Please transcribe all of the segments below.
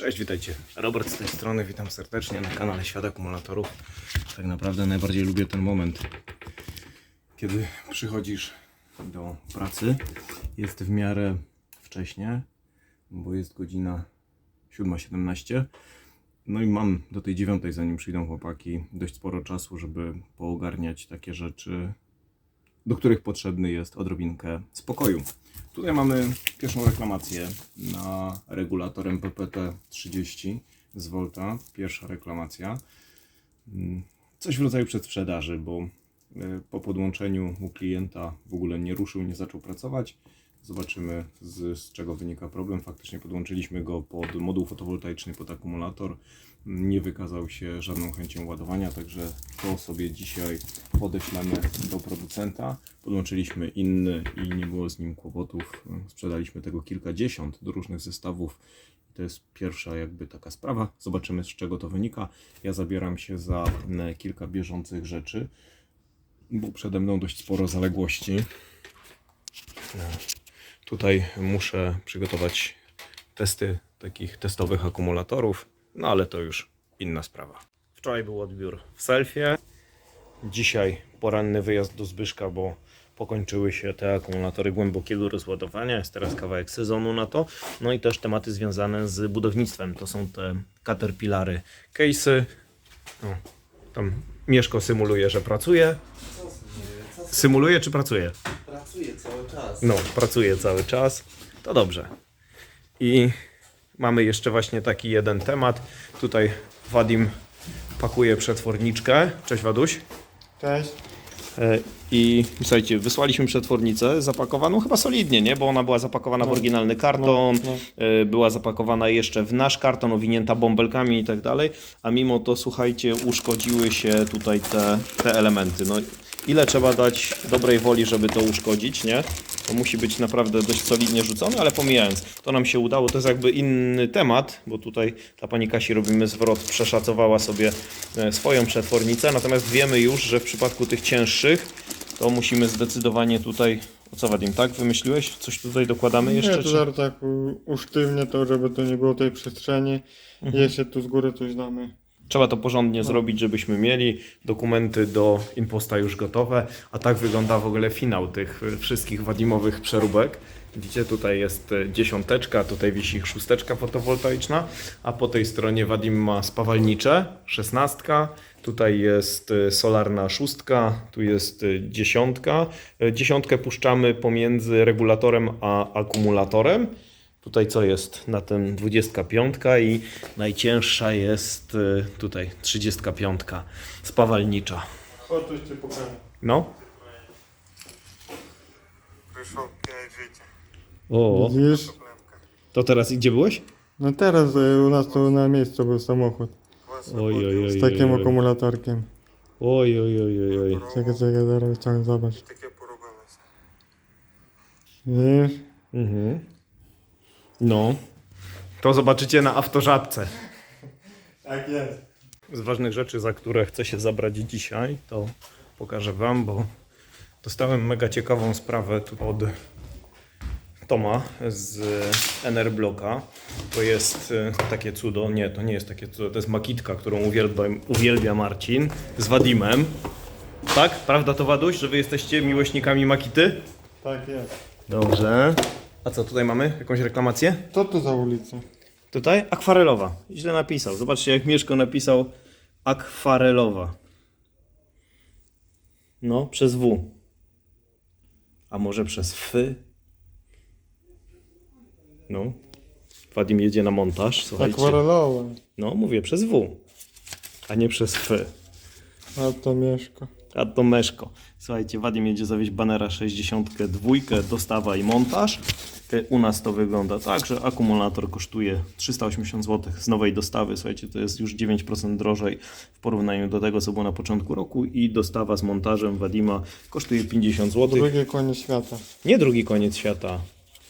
Cześć, witajcie. Robert z tej strony, witam serdecznie na kanale Świat Akumulatorów. Tak naprawdę najbardziej lubię ten moment, kiedy przychodzisz do pracy. Jest w miarę wcześnie, bo jest godzina 7.17. No i mam do tej dziewiątej, zanim przyjdą chłopaki, dość sporo czasu, żeby poogarniać takie rzeczy, do których potrzebny jest odrobinkę spokoju. Tutaj mamy pierwszą reklamację na regulator MPPT 30 z Volta. Pierwsza reklamacja. Mm, Coś w rodzaju przedsprzedaży, bo e, po podłączeniu u klienta w ogóle nie ruszył, nie zaczął pracować. Zobaczymy z, z czego wynika problem. Faktycznie podłączyliśmy go pod moduł fotowoltaiczny, pod akumulator. Nie wykazał się żadną chęcią ładowania, także to sobie dzisiaj podeślemy do producenta. Podłączyliśmy inny i nie było z nim kłopotów. Sprzedaliśmy tego kilkadziesiąt do różnych zestawów. To jest pierwsza jakby taka sprawa. Zobaczymy z czego to wynika. Ja zabieram się za mm, kilka bieżących rzeczy, bo przede mną dość sporo zaległości. Tutaj muszę przygotować testy takich testowych akumulatorów, no ale to już inna sprawa. Wczoraj był odbiór w Selfie. Dzisiaj poranny wyjazd do Zbyszka, bo pokończyły się te akumulatory głębokiego rozładowania. Jest teraz kawałek sezonu na to. No i też tematy związane z budownictwem. To są te caterpillary case'y. No, tam Mieszko symuluje, że pracuje. Symuluje czy pracuje? Pracuję cały czas. No, pracuje cały czas. To dobrze. I mamy jeszcze właśnie taki jeden temat. Tutaj Wadim pakuje przetworniczkę. Cześć Waduś. Cześć. I słuchajcie, wysłaliśmy przetwornicę zapakowaną chyba solidnie, nie? Bo ona była zapakowana w No. oryginalny karton, No, e, była zapakowana jeszcze w nasz karton, owinięta bąbelkami i tak dalej, a mimo to, słuchajcie, uszkodziły się tutaj te, te elementy. No, ile trzeba dać dobrej woli, żeby to uszkodzić, nie? To musi być naprawdę dość solidnie rzucone, ale pomijając, to nam się udało, to jest jakby inny temat, bo tutaj dla pani Kasi robimy zwrot, przeszacowała sobie e, swoją przetwornicę, natomiast wiemy już, że w przypadku tych cięższych to musimy zdecydowanie tutaj, o co Wadim, tak? Wymyśliłeś? Coś tutaj dokładamy jeszcze? Nie, to czy- zaraz tak u- usztywnię to, żeby to nie było tej przestrzeni. Mhm. Jeszcze tu z góry coś damy. Trzeba to porządnie zrobić, żebyśmy mieli dokumenty do imposta już gotowe, a tak wygląda w ogóle finał tych y, wszystkich Wadimowych przeróbek. Widzicie, tutaj jest y, dziesiąteczka, tutaj wisi szósteczka fotowoltaiczna, a po tej stronie Wadim ma spawalnicze, szesnastka, Tutaj jest y, solarna szóstka, tu jest y, dziesiątka. Y, dziesiątkę puszczamy pomiędzy regulatorem a akumulatorem. Tutaj co jest na tym 25 i najcięższa jest tutaj 35 spawalnicza. Chodź tu pokażę. No. O, Widzisz? to teraz gdzie byłeś? No teraz u nas tu na miejscu był samochód. Oj, oj, oj. z takim oj, akumulatorkiem. Oj, oj, oj, oj, oj. Czekaj, czekaj, zaraz wyciągnę, zobacz. таке поробилося. Widzisz? Mhm. No. To zobaczycie na autorzadce. Tak jest. Z ważnych rzeczy, za które chcę się zabrać dzisiaj, to pokażę Wam, bo dostałem mega ciekawą sprawę tu od Toma z NR Bloka. To jest e, takie cudo, nie, to nie jest takie cudo, to jest makitka, którą uwielbia, uwielbia Marcin z Wadimem. Tak? Prawda to Waduś, że Wy jesteście miłośnikami makity? Tak jest. Dobrze. A co tutaj mamy? Jakąś reklamację? Co to za ulica? Tutaj akwarelowa. Źle napisał. Zobaczcie, jak Mieszko napisał akwarelowa. No, przez W. A może przez F? No. Wadim jedzie na montaż, słuchajcie. No, mówię przez W, a nie przez F. A to mieszka. A to Meszko. Słuchajcie, Wadim jedzie zawieźć banera 62, dostawa i montaż. E, U nas to wygląda tak, że akumulator kosztuje 380 zł z nowej dostawy. Słuchajcie, to jest już 9% drożej w porównaniu do tego, co było na początku roku. I dostawa z montażem Wadima kosztuje 50 zł. Drugie konie świata. Nie drugi koniec świata.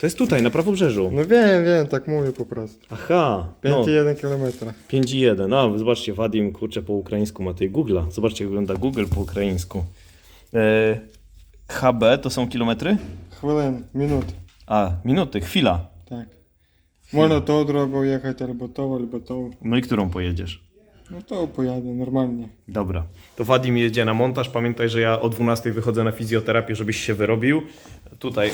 To jest tutaj, na prawobrzeżu. No wiem, wiem, tak mówię po prostu. Aha, no, 5,1 km. 5,1. No, zobaczcie, Wadim, kurczę, po ukraińsku ma tej Google'a. Zobaczcie, jak wygląda Google po ukraińsku. E, HB to są kilometry? Chwilin, minut. A, minuty, chwila. Tak. Można tą drogą jechać, albo tą, albo tą. No i którą pojedziesz? No to pojadę normalnie. Dobra. To Wadim jedzie na montaż. Pamiętaj, że ja o 12 wychodzę na fizjoterapię, żebyś się wyrobił. Tutaj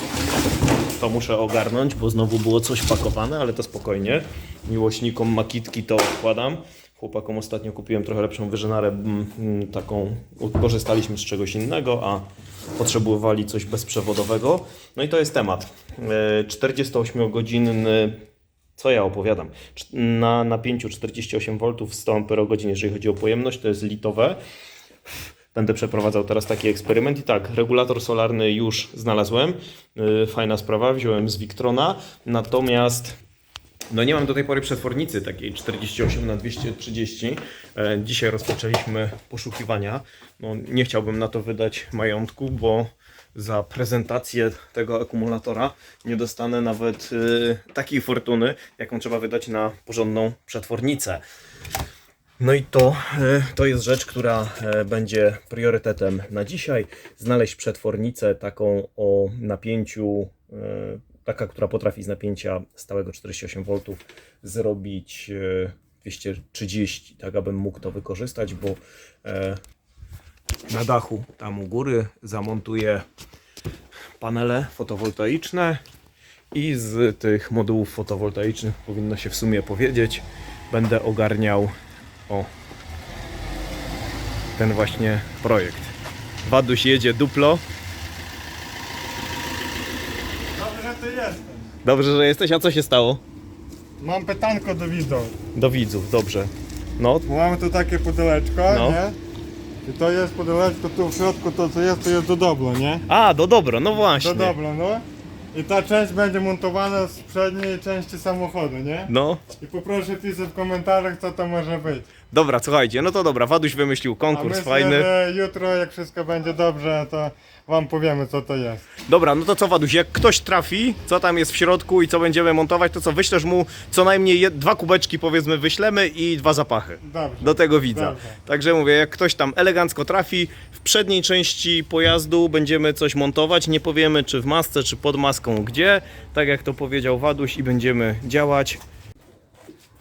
to muszę ogarnąć, bo znowu było coś pakowane, ale to spokojnie. Miłośnikom makitki to odkładam. Chłopakom ostatnio kupiłem trochę lepszą wyżynarę, mm, mm, taką korzystaliśmy z czegoś innego, a potrzebowali coś bezprzewodowego. No i to jest temat. E, 48-godzinny co ja opowiadam? Na napięciu 48 V 100 Ah, jeżeli chodzi o pojemność, to jest litowe. Będę przeprowadzał teraz taki eksperyment i tak, regulator solarny już znalazłem. Yy, Fajna sprawa, wziąłem z Victrona. Natomiast no nie mam do tej pory przetwornicy takiej 48 na 230. E, Dzisiaj rozpoczęliśmy poszukiwania. No, nie chciałbym na to wydać majątku, bo za prezentację tego akumulatora nie dostanę nawet e, takiej fortuny, jaką trzeba wydać na porządną przetwornicę. No i to, e, to jest rzecz, która e, będzie priorytetem na dzisiaj. Znaleźć przetwornicę taką o napięciu, e, taka, która potrafi z napięcia stałego 48 V zrobić e, 230, tak abym mógł to wykorzystać, bo na dachu tam u góry zamontuję panele fotowoltaiczne i z tych modułów fotowoltaicznych powinno się w sumie powiedzieć, będę ogarniał o ten właśnie projekt. Waduś jedzie duplo. Dobrze, że ty jesteś. Dobrze, że jesteś, a co się stało? Mam pytanko do widzów. Do widzów, dobrze. No, Bo mamy tu takie pudełeczko, No. nie? I to jest pudełeczko, tu w środku to co jest, to jest do doblo, nie? a, do dobro, no właśnie. Do doblo, no. I ta część będzie montowana z przedniej części samochodu, nie? No, I poproszę pisać w komentarzach, co to może być. Dobra, słuchajcie, no to dobra, Waduś wymyślił A konkurs myślę, fajny. że jutro, jak wszystko będzie dobrze, to wam powiemy, co to jest. Dobra, no to co Waduś, jak ktoś trafi, co tam jest w środku i co będziemy montować, to co, wyślesz mu co najmniej jed- dwa kubeczki powiedzmy wyślemy i dwa zapachy. Dobrze. Do tego widza. Dobrze. Także mówię, jak ktoś tam elegancko trafi, w przedniej części pojazdu będziemy coś montować. Nie powiemy, czy w masce, czy pod maską, gdzie. Tak jak to powiedział Waduś, i będziemy działać.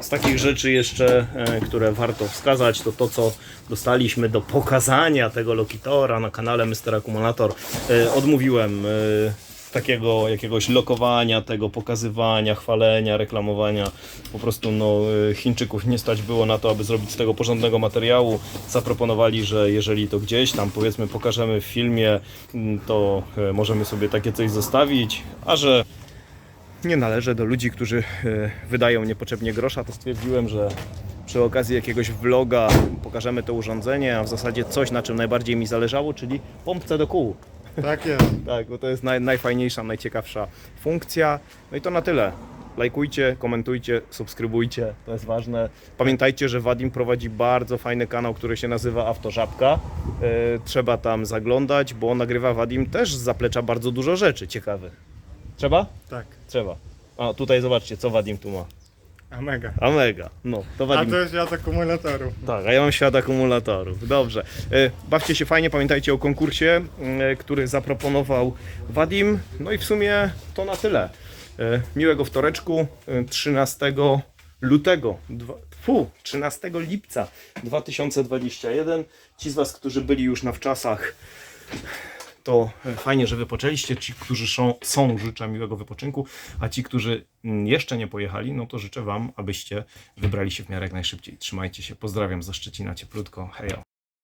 Z takich rzeczy jeszcze, e, które warto wskazać, to to, co dostaliśmy do pokazania tego lokitora na kanale Mr. Akumulator. E, Odmówiłem e, takiego jakiegoś lokowania, tego pokazywania, chwalenia, reklamowania. Po prostu no, Chińczyków nie stać było na to, aby zrobić z tego porządnego materiału. Zaproponowali, że jeżeli to gdzieś tam powiedzmy pokażemy w filmie, to możemy sobie takie coś zostawić, a że nie należę do ludzi, którzy e, wydają niepotrzebnie grosza, to stwierdziłem, że przy okazji jakiegoś vloga pokażemy to urządzenie, a w zasadzie coś, na czym najbardziej mi zależało, czyli pompce do kół. Tak jest. Tak, bo to jest naj, najfajniejsza, najciekawsza funkcja. No i to na tyle. Lajkujcie, komentujcie, subskrybujcie, to jest ważne. Pamiętajcie, że Wadim prowadzi bardzo fajny kanał, który się nazywa Autożabka. E, trzeba tam zaglądać, bo nagrywa Wadim też z zaplecza bardzo dużo rzeczy ciekawych. Trzeba? Tak. Trzeba. A tutaj zobaczcie, co Wadim tu ma. A mega. A mega. No, to A Wadim. to jest świat akumulatorów. Tak, a ja mam świat akumulatorów. Dobrze. E, Bawcie się fajnie, pamiętajcie o konkursie, e, który zaproponował Wadim. No i w sumie to na tyle. E, Miłego wtoreczku, e, 13 lutego, dwa, fu, 13 lipca 2021. Ci z Was, którzy byli już na wczasach, to fajnie, że wypoczęliście. Ci, którzy są, są, życzę miłego wypoczynku, a ci, którzy jeszcze nie pojechali, no to życzę Wam, abyście wybrali się w miarę jak najszybciej. Trzymajcie się, pozdrawiam ze Szczecina cieplutko, hejo.